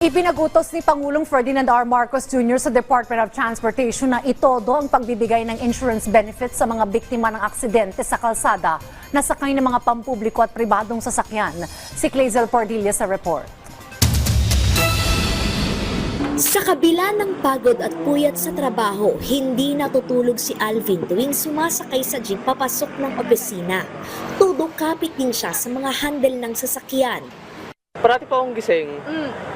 Ipinagutos ni Pangulong Ferdinand R. Marcos Jr. sa Department of Transportation na itodo ang pagbibigay ng insurance benefits sa mga biktima ng aksidente sa kalsada na sakay ng mga pampubliko at pribadong sasakyan. Si Clazel Pardilla sa report. Sa kabila ng pagod at puyat sa trabaho, hindi natutulog si Alvin tuwing sumasakay sa jeep papasok ng opisina. Todo kapit din siya sa mga handle ng sasakyan. Parati po akong gising.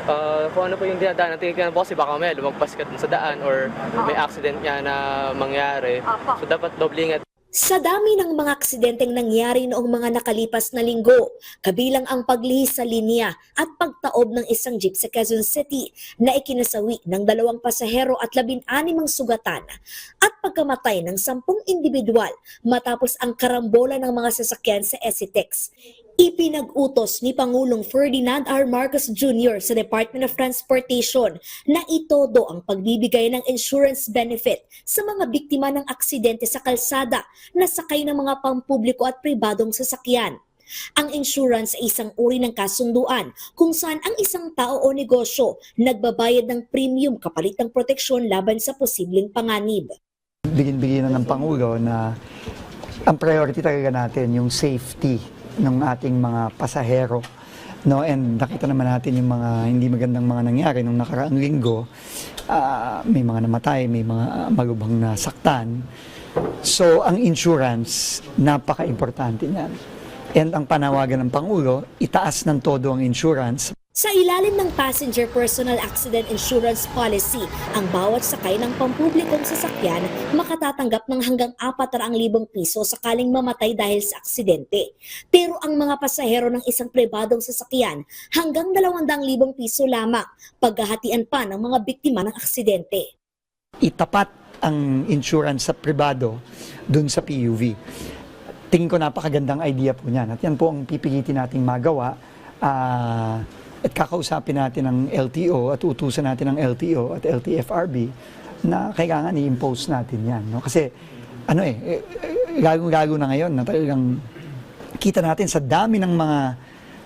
Ah, kung ano po yung dinadaan, tinitingnan po kasi baka may lumagpas ka dun sa daan or may accident nga na mangyari. So dapat doble ingat. Sa dami ng mga aksidenteng nangyari noong mga nakalipas na linggo, kabilang ang paglihis sa linya at pagtaob ng isang jeep sa Quezon City na ikinasawi ng dalawang pasahero at labing-animang sugatan at pagkamatay ng sampung individual matapos ang karambola ng mga sasakyan sa Esitex. Ipinag-utos ni Pangulong Ferdinand R. Marcos Jr. sa Department of Transportation na itodo ang pagbibigay ng insurance benefit sa mga biktima ng aksidente sa kalsada na sakay ng mga pampubliko at pribadong sasakyan. Ang insurance ay isang uri ng kasunduan kung saan ang isang tao o negosyo nagbabayad ng premium kapalit ng proteksyon laban sa posibleng panganib. bigin-bigyan na ng Pangulo na ang priority talaga natin yung safety ng ating mga pasahero. No, and nakita naman natin yung mga hindi magandang mga nangyari nung nakaraang linggo. Ah, may mga namatay, may mga malubhang nasaktan. So, ang insurance, napaka-importante niyan. And ang panawagan ng Pangulo, itaas ng todo ang insurance Sa ilalim ng Passenger Personal Accident Insurance Policy, ang bawat sakay ng pampublikong sasakyan makatatanggap ng hanggang 400,000 piso sakaling mamatay dahil sa aksidente. Pero ang mga pasahero ng isang pribadong sasakyan hanggang 200,000 piso lamang paghahatian pa ng mga biktima ng aksidente. itapat ang insurance sa pribado dun sa PUV. Tingin ko napakagandang idea po niyan. At yan po ang pipilitin nating magawa. Ah, at kakausapin natin ng LTO at utusan natin ng LTO at LTFRB na kailangan i-impose natin yan. No? Kasi ano eh, eh, eh, lalo-lalo na ngayon na talagang kita natin sa dami ng mga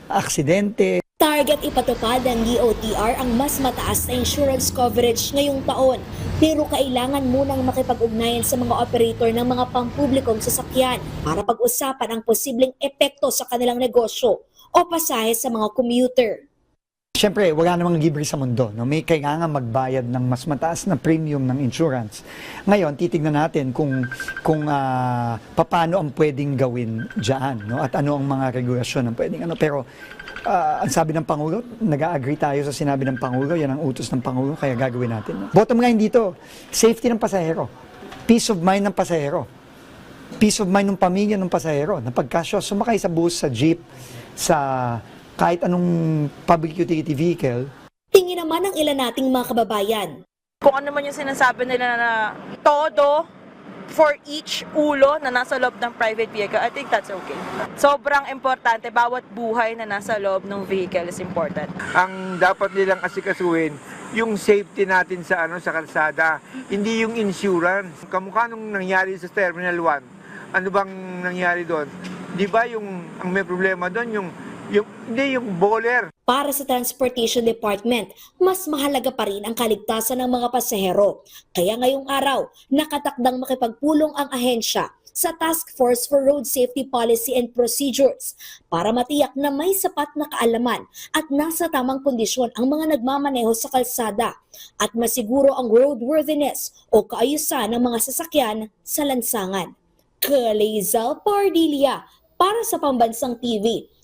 aksidente, Target ipatupad ng DOTR ang mas mataas na insurance coverage ngayong taon. Pero kailangan munang makipag-ugnayan sa mga operator ng mga pampublikong sasakyan para pag-usapan ang posibleng epekto sa kanilang negosyo o pasahe sa mga commuter. Siyempre, wala namang libre sa mundo. No? May kailangan magbayad ng mas mataas na premium ng insurance. Ngayon, titignan natin kung, kung ah, paano ang pwedeng gawin dyan. No? At ano ang mga regulasyon ng pwedeng ano. Pero ah, ang sabi ng Pangulo, nag-agree tayo sa sinabi ng Pangulo, yan ang utos ng Pangulo, kaya gagawin natin. No? Bottom line dito, safety ng pasahero. Peace of mind ng pasahero. Peace of mind ng pamilya ng pasahero. Na pagka sumakay sa bus, sa jeep, sa kahit anong public utility vehicle, Tingin naman ng ilan nating mga kababayan. kung ano man yung sinasabi nila na todo for each ulo na nasa loob ng private vehicle, I think that's okay. Sobrang importante, bawat buhay na nasa loob ng vehicle is important. ang dapat nilang asikasuhin yung safety natin sa ano sa kalsada, hindi yung insurance. Kamukha nung nangyari sa Terminal 1. Ano bang nangyari doon? 'Di ba yung ang may problema doon yung yung hindi yung bowler. Para sa Transportation Department, mas mahalaga pa rin ang kaligtasan ng mga pasahero. Kaya ngayong araw, nakatakdang makipagpulong ang ahensya sa Task Force for Road Safety Policy and Procedures para matiyak na may sapat na kaalaman at nasa tamang kondisyon ang mga nagmamaneho sa kalsada at masiguro ang roadworthiness o kaayusan ng mga sasakyan sa lansangan. Kalezal Pardilia para sa Pambansang TV